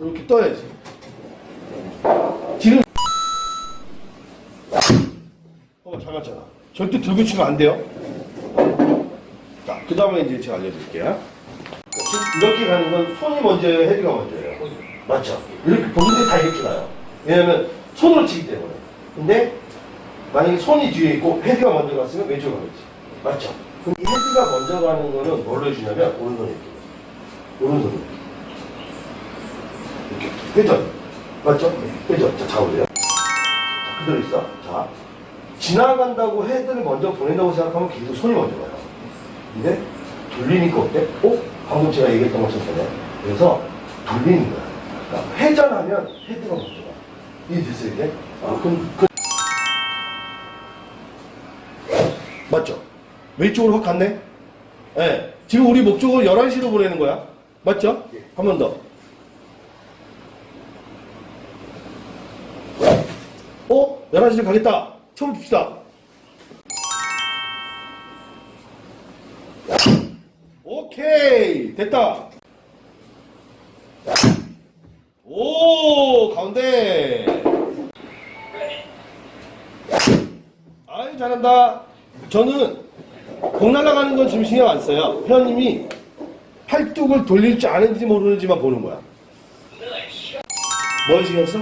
이렇게 떠야지. 지금 어 잠깐만 절대 들고 치면 안 돼요. 자, 그 다음에 이제 제가 알려드릴게요. 이렇게 가는 건 손이 먼저예요, 헤드가 먼저예요. 맞죠? 이렇게 보는데 다 이렇게 가요. 왜냐면 손으로 치기 때문에. 근데 만약에 손이 뒤에 있고 헤드가 먼저 갔으면 왼쪽으로 가겠지. 맞죠? 그럼 이 헤드가 먼저 가는 거는 뭘로 해주냐면 오른손 이렇게. 오른손 이렇게. 회전. 맞죠? 네, 회전. 자, 잡으세요. 자, 그대로 있어. 자. 지나간다고 헤드를 먼저 보낸다고 생각하면 계속 손이 먼저 가요. 근데 돌리니까 어때? 어? 방금 제가 얘기했던 것처럼. 그래서 돌리는 거야. 그러니까 회전하면 헤드가 먼저 가. 이해됐어요, 이게? 아, 그럼, 그... 맞죠? 왼쪽으로 확 갔네? 예. 네. 지금 우리 목적을 11시로 보내는 거야. 맞죠? 한번 더. 어? 11시로 가겠다. 처음 봅시다. 오케이. 됐다. 오, 가운데. 아유, 잘한다. 저는 공 날아가는 건 지금 신경 안 써요. 회원님이 팔뚝을 돌릴지 아는지 모르는지만 보는 거야. 뭘 신경 써?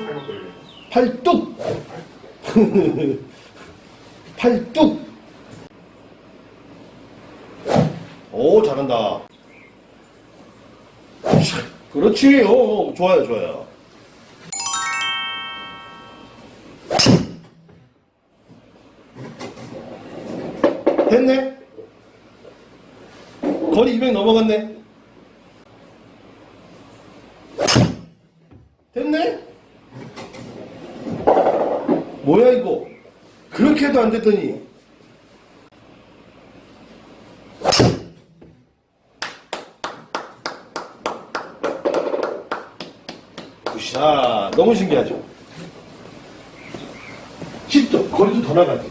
팔뚝! 팔뚝! 오, 잘한다. 그렇지. 오, 오, 좋아요, 좋아요. 됐네? 거리 200 넘어갔네? 됐네? 뭐야, 이거? 그렇게 해도 안 됐더니. 굿샷. 너무 신기하죠? 10도, 거리도 더 나가지.